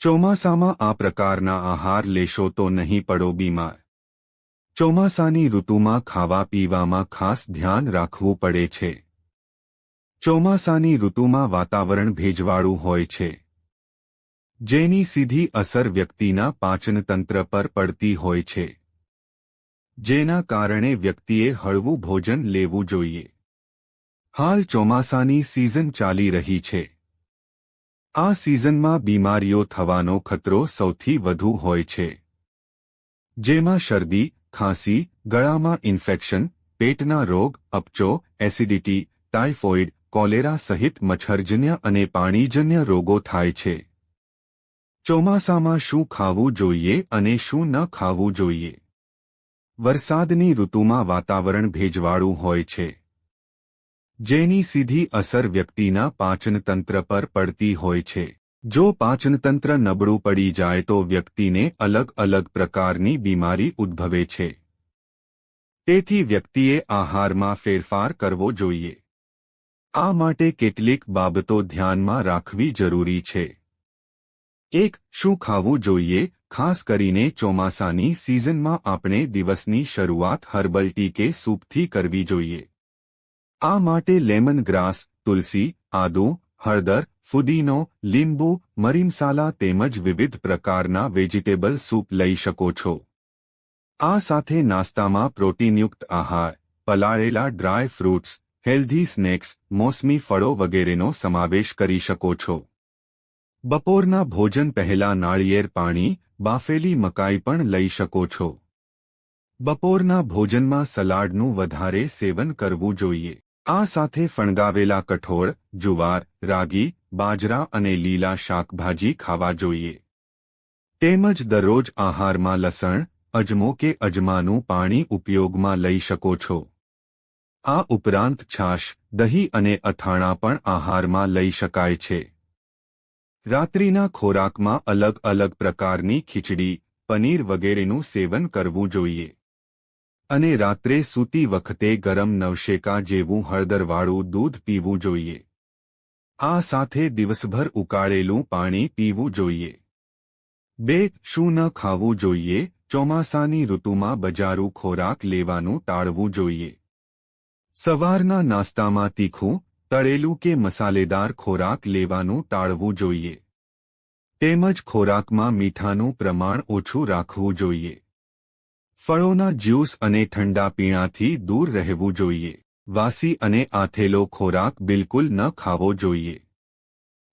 ચોમાસામાં આ પ્રકારના આહાર લેશો તો નહીં પડો બીમાર. ચોમાસાની ઋતુમાં ખાવા પીવામાં ખાસ ધ્યાન રાખવું પડે છે. ચોમાસાની ઋતુમાં વાતાવરણ ભેજવાળું હોય છે. જેની સીધી અસર વ્યક્તિના પાચનતંત્ર પર પડતી હોય છે. જેના કારણે વ્યક્તિએ હળવું ભોજન લેવું જોઈએ. હાલ ચોમાસાની સિઝન ચાલી રહી છે. આ સિઝનમાં બીમારીઓ થવાનો ખતરો સૌથી વધુ હોય છે. જેમાં શરદી, ખાંસી, ગળામાં ઇન્ફેક્શન, પેટના રોગ, અપચો, એસિડિટી, ટાઇફોઇડ, કોલેરા સહિત મચ્છરજન્ય અને પાણીજન્ય રોગો થાય છે. ચોમાસામાં શું ખાવું જોઈએ અને શું ન ખાવું જોઈએ? વરસાદની ઋતુમાં વાતાવરણ ભેજવાળું હોય છે. જેની સીધી અસર વ્યક્તિના પાચનતંત્ર પર પડતી હોય છે. જો પાચનતંત્ર નબળું પડી જાય તો વ્યક્તિને અલગ અલગ પ્રકારની બીમારી ઉદ્ભવે છે. તેથી વ્યક્તિએ આહારમાં ફેરફાર કરવો જોઈએ. આ માટે કેટલીક બાબતો ધ્યાનમાં રાખવી જરૂરી છે. એક, શું ખાવું જોઈએ? ખાસ કરીને ચોમાસાની સિઝનમાં આપણે દિવસની શરૂઆત હર્બલ ટી કે સૂપથી કરવી જોઈએ. આ માટે લેમન ગ્રાસ તુલસી, આદુ, હળદર, ફુદીનો, લીંબુ, મરીમસાલા તેમજ વિવિધ પ્રકારના વેજીટેબલ સૂપ લઈ શકો છો. આ સાથે નાસ્તામાં પ્રોટીનયુક્ત આહાર, પલાળેલા ડ્રાય ફ્રૂટ્સ, હેલ્ધી સ્નેક્સ, મોસમી ફળો વગેરેનો સમાવેશ કરી શકો છો. બપોરના ભોજન પહેલા નાળિયેર પાણી, બાફેલી મકાઈ પણ લઈ શકો છો. બપોરના ભોજનમાં સલાડનું વધારે સેવન કરવું જોઈએ. આ સાથે ફણગાવેલા કઠોળ, જુવાર, રાગી, બાજરા અને લીલા શાકભાજી ખાવા જોઈએ. તેમજ દરરોજ આહારમાં લસણ, અજમો કે અજમાનું પાણી ઉપયોગમાં લઈ શકો છો. આ ઉપરાંત છાશ, દહીં અને અથાણા પણ આહારમાં લઈ શકાય છે. રાત્રિના ખોરાકમાં અલગ અલગ પ્રકારની ખીચડી, પનીર વગેરેનું સેવન કરવું જોઈએ. અને રાત્રે સૂતી વખતે ગરમ નવશેકા જેવું હળદરવાળું દૂધ પીવું જોઈએ. આ સાથે દિવસભર ઉકાળેલું પાણી પીવું જોઈએ. બે, શું ન ખાવું જોઈએ? ચોમાસાની ઋતુમાં બજારું ખોરાક લેવાનું ટાળવું જોઈએ. સવારના નાસ્તામાં તીખું, તળેલું કે મસાલેદાર ખોરાક લેવાનું ટાળવું જોઈએ. તેમજ ખોરાકમાં મીઠાનું પ્રમાણ ઓછું રાખવું જોઈએ. ફળોના જ્યુસ અને ઠંડા પીણાથી દૂર રહેવું જોઈએ. વાસી અને આથેલો ખોરાક બિલકુલ ન ખાવો જોઈએ.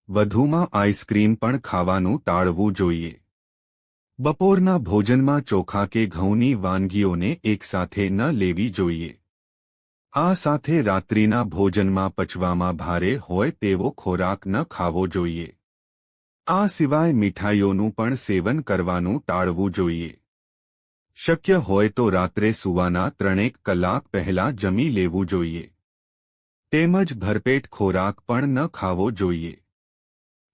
વધુમાં આઈસ્ક્રીમ પણ ખાવાનું ટાળવું જોઈએ. બપોરના ભોજનમાં ચોખા કે ઘઉંની વાનગીઓને એકસાથે ન લેવી જોઈએ. આ સાથે રાત્રિના ભોજનમાં પચવામાં ભારે હોય તેવો ખોરાક ન ખાવો જોઈએ. આ સિવાય મીઠાઈઓનું પણ સેવન કરવાનું ટાળવું જોઈએ. શક્ય હોય તો રાત્રે સુવાના ત્રણેક કલાક પહેલા જમી લેવું જોઈએ. તેમજ ભરપેટ ખોરાક પણ ન ખાવો જોઈએ.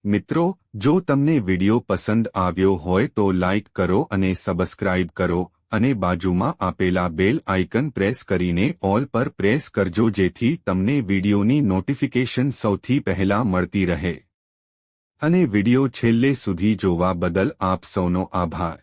મિત્રો, જો તમને વિડિયો પસંદ આવ્યો હોય તો લાઇક કરો અને સબસ્ક્રાઇબ કરો અને બાજુમાં આપેલા બેલ આઇકન પ્રેસ કરીને ઓલ પર પ્રેસ કરજો જેથી તમને વિડિયોની નોટિફિકેશન સૌથી પહેલા મળતી રહે. અને વિડિયો છેલ્લે સુધી જોવા બદલ આપ સૌનો આભાર.